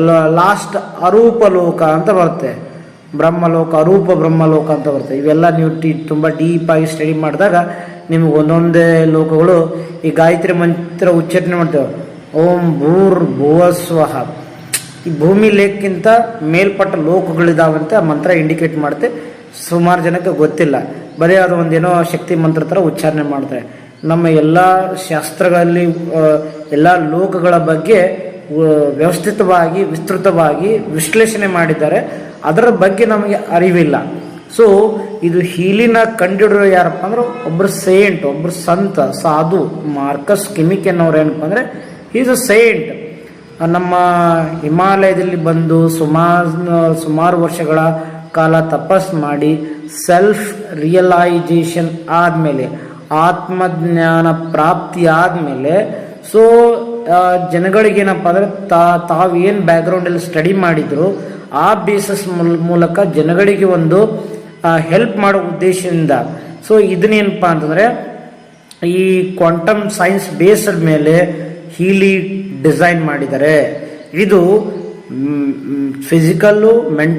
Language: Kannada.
ಲಾಸ್ಟ್ ಅರೂಪ ಲೋಕ ಅಂತ ಬರುತ್ತೆ. ಬ್ರಹ್ಮಲೋಕ, ಅರೂಪ ಬ್ರಹ್ಮಲೋಕ ಅಂತ ಬರುತ್ತೆ. ಇವೆಲ್ಲ ನೀವು ಟಿ, ತುಂಬ ಡೀಪಾಗಿ ಸ್ಟಡಿ ಮಾಡಿದಾಗ ನಿಮಗೆ ಒಂದೊಂದೇ ಲೋಕಗಳು ಈ ಗಾಯತ್ರಿ ಮಂತ್ರ ಉಚ್ಚಾರಣೆ ಮಾಡ್ತೇವೆ. ಓಂ ಭೂರ್ ಭುವಸ್ವಹ ಈ ಭೂಮಿ ಲೇಖಕ್ಕಿಂತ ಮೇಲ್ಪಟ್ಟ ಲೋಕಗಳಿದಾವಂತೆ ಆ ಮಂತ್ರ ಇಂಡಿಕೇಟ್ ಮಾಡುತ್ತೆ. ಸುಮಾರು ಜನಕ್ಕೆ ಗೊತ್ತಿಲ್ಲ. ಬರೀ ಅದು ಒಂದೇನೋ ಶಕ್ತಿ ಮಂತ್ರ ಥರ ಉಚ್ಚಾರಣೆ ಮಾಡ್ತಾರೆ. ನಮ್ಮ ಎಲ್ಲ ಶಾಸ್ತ್ರಗಳಲ್ಲಿ ಎಲ್ಲ ಲೋಕಗಳ ಬಗ್ಗೆ ವ್ಯವಸ್ಥಿತವಾಗಿ, ವಿಸ್ತೃತವಾಗಿ ವಿಶ್ಲೇಷಣೆ ಮಾಡಿದ್ದಾರೆ. ಅದರ ಬಗ್ಗೆ ನಮಗೆ ಅರಿವಿಲ್ಲ. ಸೊ ಇದು ಹೀಲಿನ ಕಂಡಿಡಿರೋ ಯಾರಪ್ಪ ಅಂದ್ರೆ ಒಬ್ಬರು ಸೇಂಟ್ ಒಬ್ಬರು ಸಂತ, ಸಾಧು, ಮಾರ್ಕಸ್, ಕಿಮಿಕ್ ಅನ್ನೋರು ಏನಪ್ಪ ಅಂದ್ರೆ ಈಸ್ ಅ ಸೇಂಟ್ ನಮ್ಮ ಹಿಮಾಲಯದಲ್ಲಿ ಬಂದು ಸುಮಾರು ಸುಮಾರು ವರ್ಷಗಳ ಕಾಲ ತಪಸ್ ಮಾಡಿ ಸೆಲ್ಫ್ ರಿಯಲೈಸೇಷನ್ ಆದಮೇಲೆ, ಆತ್ಮಜ್ಞಾನ ಪ್ರಾಪ್ತಿ ಆದಮೇಲೆ ಸೊ ಜನಗಳಿಗೇನಪ್ಪ ಅಂದ್ರೆ ತಾ, ತಾವು ಏನು ಬ್ಯಾಕ್ಗ್ರೌಂಡಲ್ಲಿ ಸ್ಟಡಿ ಮಾಡಿದ್ರು, ಆ ಬೇಸಸ್ ಮೂಲಕ ಜನಗಳಿಗೆ ಒಂದು ಹೆಲ್ಪ್ ಮಾಡೋ ಉದ್ದೇಶದಿಂದ. ಸೊ ಇದನ್ನೇನಪ್ಪ ಅಂತಂದ್ರೆ, ಈ ಕ್ವಾಂಟಮ್ ಸೈನ್ಸ್ ಬೇಸ್ಡ್ ಮೇಲೆ ಹೀಲಿ ಡಿಸೈನ್ ಮಾಡಿದ್ದಾರೆ. ಇದು ಫಿಸಿಕಲ್ಲು ಮೆಂಟಲ್